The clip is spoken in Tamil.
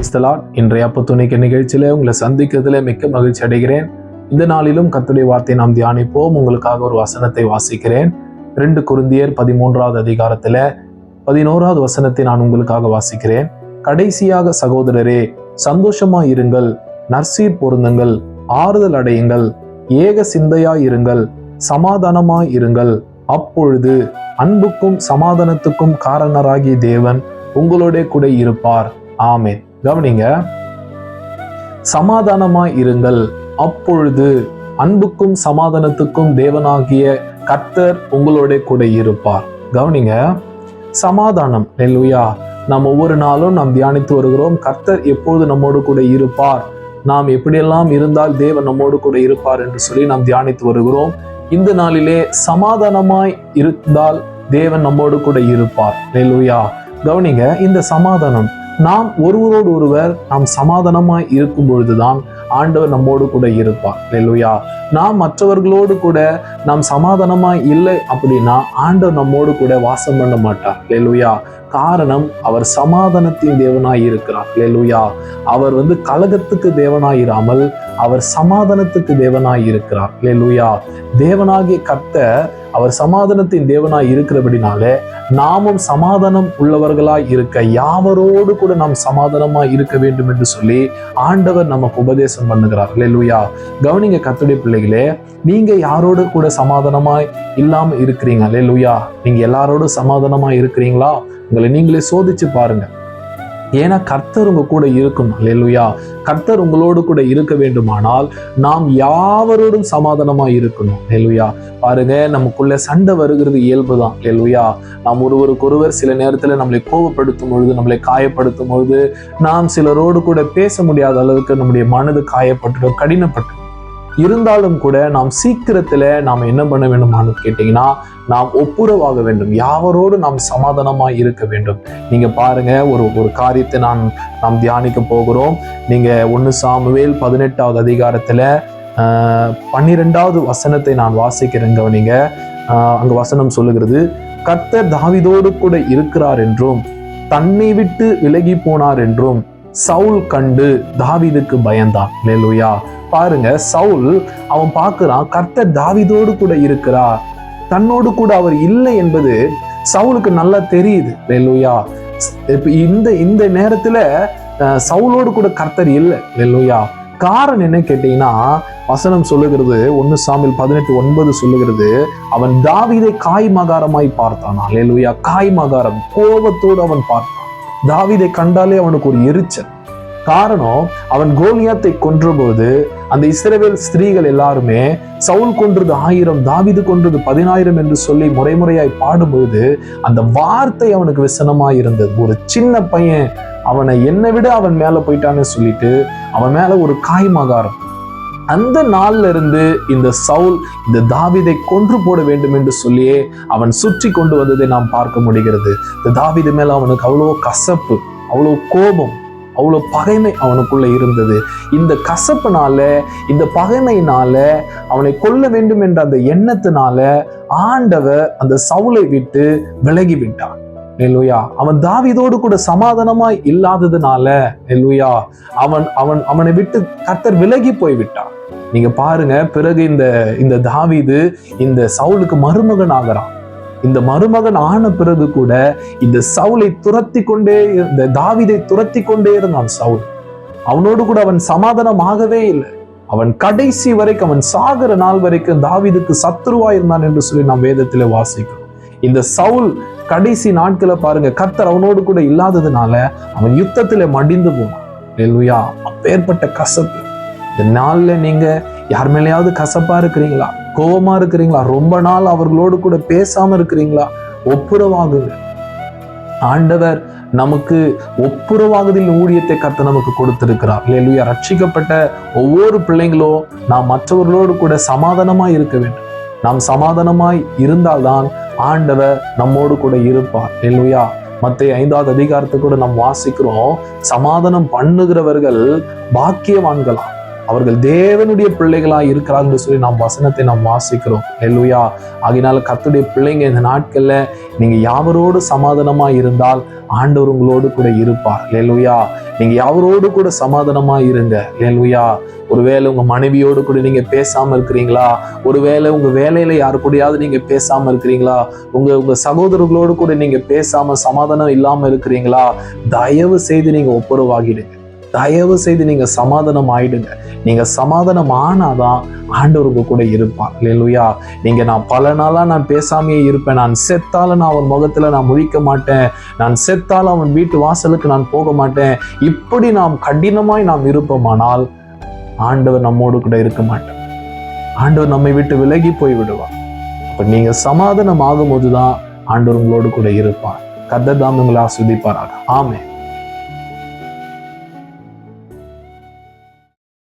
பிரைஸ்தலாட் இன்றைய அப்ப துணைக்க நிகழ்ச்சியில உங்களை சந்திக்கிறதுல மிக்க மகிழ்ச்சி அடைகிறேன். இந்த நாளிலும் கத்துடைய வார்த்தை நாம் தியானிப்போம். உங்களுக்காக ஒரு வசனத்தை வாசிக்கிறேன். ரெண்டு குருந்தியர் பதிமூன்றாவது அதிகாரத்துல பதினோராவது வசனத்தை நான் உங்களுக்காக வாசிக்கிறேன். கடைசியாக சகோதரரே சந்தோஷமா இருங்கள் நற்சீர் பொருந்துங்கள். ஆறுதல் அடையுங்கள். ஏக சிந்தையாய் இருங்கள் சமாதானமாய் இருங்கள் அப்பொழுது அன்புக்கும் சமாதானத்துக்கும் காரணராகிய தேவன் உங்களோட கூட இருப்பார். ஆமேன். கவனிங்க. சமாதானமாய் இருங்கள். அப்பொழுது அன்புக்கும் சமாதானத்துக்கும் தேவனாகிய கர்த்தர் உங்களோட கூட இருப்பார். கவனிங்க. சமாதானம். நெல்லுயா நாம் ஒவ்வொரு நாளும் நாம் தியானித்து வருகிறோம். கர்த்தர் எப்போது நம்மோடு கூட இருப்பார்? நாம் எப்படியெல்லாம் இருந்தால் தேவன் நம்மோடு கூட இருப்பார் என்று சொல்லி நாம் தியானித்து வருகிறோம். இந்த நாளிலே சமாதானமாய் இருந்தால் தேவன் நம்மோடு கூட இருப்பார். நெல்லுயா கவனிங்க. இந்த சமாதானம் நாம் ஒருவரோடு ஒருவர் நாம் சமாதானமாய் இருக்கும் பொழுதுதான் ஆண்டவர் நம்மோடு கூட இருப்பார். இல்லையா நாம் மற்றவர்களோடு கூட நாம் சமாதானமாய் இல்லை அப்படின்னா ஆண்டவர் நம்மோடு கூட வாசம் பண்ண மாட்டார். இல்லையா காரணம் அவர் சமாதானத்தின் தேவனாய் இருக்கிறார். இல்லையா அவர் வந்து கலகத்துக்கு தேவனாயிராமல் அவர் சமாதானத்துக்கு தேவனாய் இருக்கிறார். இல்லையா தேவனாகிய கத்த அவர் சமாதானத்தின் தேவனாய் இருக்கிறபடினாலே நாமும் சமாதானம் உள்ளவர்களாய் இருக்க யாவரோடு கூட நாம் சமாதானமா இருக்க வேண்டும் என்று சொல்லி ஆண்டவர் நமக்கு உபதேசம் பண்ணுகிறார். லெலுயா கவனிங்க கத்துடைய பிள்ளைகளே நீங்க யாரோடு கூட சமாதானமாய் இல்லாம இருக்கிறீங்க? லெலுயா நீங்க எல்லாரோடும் சமாதானமா இருக்கிறீங்களா? உங்களை நீங்களே சோதிச்சு பாருங்க. ஏன்னா கர்த்தர் உங்க கூட இருக்கணும் லெலுயா கர்த்தர் உங்களோடு கூட இருக்க வேண்டுமானால் நாம் யாவரோடும் சமாதானமா இருக்கணும். லெலுயா பாருங்க நமக்குள்ள சண்டை வருகிறது இயல்புதான். லெலுயா நாம் ஒருவருக்கொருவர் சில நேரத்துல நம்மளை கோபப்படுத்தும் பொழுது நம்மளை காயப்படுத்தும் பொழுது நாம் சிலரோடு கூட பேச முடியாத அளவுக்கு நம்முடைய மனது காயப்பட்டுடும் கடினப்பட்டு இருந்தாலும் கூட நாம் சீக்கிரத்துல நாம் என்ன பண்ண வேண்டுமான்னு கேட்டீங்கன்னா நாம் ஒப்புரவாக வேண்டும். யாவரோடு நாம் சமாதானமா இருக்க வேண்டும். நீங்க பாருங்க ஒரு ஒரு காரியத்தை நான் நாம் தியானிக்க போகிறோம். நீங்க ஒன்னு சாமுவேல் பதினெட்டாவது அதிகாரத்துல பன்னிரெண்டாவது வசனத்தை நான் வாசிக்கிறேன் கவனிங்க. அங்கே அங்க வசனம் சொல்லுகிறது கர்த்தர் தாவிதோடு கூட இருக்கிறார் என்றும் தன்னை விட்டு விலகி போனார் என்றும் சவுல் கண்டு தாவிதுக்கு பயந்தான். லேலுயா பாருங்க சவுல் அவன் பார்க்குறான் கர்த்தர் தாவிதோடு கூட இருக்கிறா தன்னோடு கூட அவர் இல்லை என்பது சவுலுக்கு நல்லா தெரியுது. லேலுயா இந்த இந்த நேரத்துல அஹ், சவுலோடு கூட கர்த்தர் இல்லை. லேலுயா காரணம் என்ன கேட்டீங்கன்னா வசனம் சொல்லுகிறது ஒன்னு சாமியில் பதினெட்டு ஒன்பது சொல்லுகிறது அவன் தாவிதை காய் மகாரமாய் பார்த்தானா. லேலுயா காய் மகாரம் கோபத்தோடு அவன் பார்த்தான். தாவிதை கண்டாலே அவனுக்கு ஒரு எரிச்சல். காரணம் அவன் கோலியாத்தை கொன்றபோது அந்த இஸ்ரேவேல் ஸ்திரீகள் எல்லாருமே சவுல் கொன்றது ஆயிரம் தாவிது கொன்றது பதினாயிரம் என்று சொல்லி முறைமுறையாய் பாடும்பொழுது அந்த வார்த்தை அவனுக்கு விசனமாய் இருந்தது ஒரு சின்ன பையன் அவனை என்னை விட அவன் மேல போயிட்டான்னு சொல்லிட்டு அவன் மேல ஒரு காயமாக மகாரம் அந்த நாள்ல இருந்து இந்த சவுல் இந்த தாவிதை கொன்று போட வேண்டும் என்று சொல்லியே அவன் சுற்றி கொண்டு வந்ததை நாம் பார்க்க முடிகிறது. இந்த தாவிது மேல அவனுக்கு அவ்வளோ கசப்பு அவ்வளோ கோபம் அவ்வளோ பகைமை அவனுக்குள்ள இருந்தது. இந்த கசப்புனால இந்த பகைமையினால அவனை கொல்ல வேண்டும் என்ற அந்த எண்ணத்தினால ஆண்டவர் அந்த சவுலை விட்டு விலகி விட்டான் நெல்லுயா அவன் தாவிதோடு கூட சமாதானமாய் இல்லாததுனால நெல்லுயா அவன் அவன் அவனை விட்டு கத்தர் விலகி போய் விட்டான் நீங்க பாருங்க பிறகு இந்த இந்த தாவிது இந்த சவுலுக்கு மருமகன் ஆகிறான் இந்த மருமகன் ஆன பிறகு கூட இந்த சவுலை துரத்தி கொண்டே இந்த தாவீதை துரத்தி கொண்டே இருந்தான் சவுல். அவனோடு கூட அவன் சமாதானமாகவே இல்லை. அவன் கடைசி வரைக்கும் அவன் சாகிற நாள் வரைக்கும் தாவீதுக்கு சத்துருவா இருந்தான் என்று சொல்லி நாம் வேதத்திலே வாசிக்கிறோம். இந்த சவுல் கடைசி நாட்களை பாருங்க கத்தர் அவனோடு கூட இல்லாததுனால அவன் யுத்தத்தில் மடிந்து போனான். ஹalleluya. அப்பேற்பட்ட கசப்பு. இந்த நாள்ல நீங்க யார் மேலேயாவது கசப்பா இருக்கிறீங்களா? கோபமா இருக்கிறீங்களா? ரொம்ப நாள் அவர்களோடு கூட பேசாம இருக்கிறீங்களா? ஒப்புரவாகுங்க. ஆண்டவர் நமக்கு ஒப்புரவாகுதில் ஊழியத்தை கத்த நமக்கு கொடுத்திருக்கிறார். இல்லையா ரட்சிக்கப்பட்ட ஒவ்வொரு பிள்ளைங்களும் நாம் மற்றவர்களோடு கூட சமாதானமாய் இருக்க வேண்டும். நாம் சமாதானமாய் இருந்தால்தான் ஆண்டவர் நம்மோடு கூட இருப்பார். இல்லையா மத்திய ஐந்தாவது அதிகாரத்தை கூட நாம் வாசிக்கிறோம். சமாதானம் பண்ணுகிறவர்கள் பாக்கியவான்களாம். அவர்கள் தேவனுடைய பிள்ளைகளாக இருக்கிறார்கள் சொல்லி நாம் வசனத்தை நாம் வாசிக்கிறோம். எல்லுயா ஆகினால கத்துடைய பிள்ளைங்க இந்த நாட்களில் நீங்கள் யாவரோடு சமாதானமாக இருந்தால் ஆண்டவர் உங்களோடு கூட இருப்பார். எல்லுயா நீங்கள் யாவரோடு கூட சமாதானமாக இருங்க. லேலுயா ஒருவேளை உங்கள் மனைவியோடு கூட நீங்கள் பேசாமல் இருக்கிறீங்களா? ஒருவேளை உங்கள் வேலையில் யாரு கூடயாவது நீங்கள் பேசாம இருக்கிறீங்களா? உங்கள் உங்கள் சகோதரர்களோடு கூட நீங்கள் பேசாமல் சமாதானம் இல்லாமல் இருக்கிறீங்களா? தயவு செய்து நீங்கள் ஒப்புரவாகிடுங்க. தயவு செய்து நீங்கள் சமாதானம் ஆயிடுங்க நீங்கள் சமாதானம் தான் ஆண்டவருக்கு கூட இருப்பார். இல்லையா நீங்கள் நான் பல நாளாக நான் பேசாமையே இருப்பேன். நான் செத்தாலும் நான் அவன் முகத்தில் நான் முழிக்க மாட்டேன். நான் செத்தாலும் அவன் வீட்டு வாசலுக்கு நான் போக மாட்டேன். இப்படி நாம் கடினமாய் நாம் இருப்போமானால் ஆண்டவர் நம்மோடு கூட இருக்க மாட்டேன் ஆண்டவர் நம்மை விட்டு விலகி போய் விடுவார். அப்போ நீங்கள் சமாதானம் ஆகும்போதுதான் ஆண்டவர் உங்களோடு கூட இருப்பார். கத்தர் தான் உங்களை ஆஸ்வதிப்பாராக. ஆமே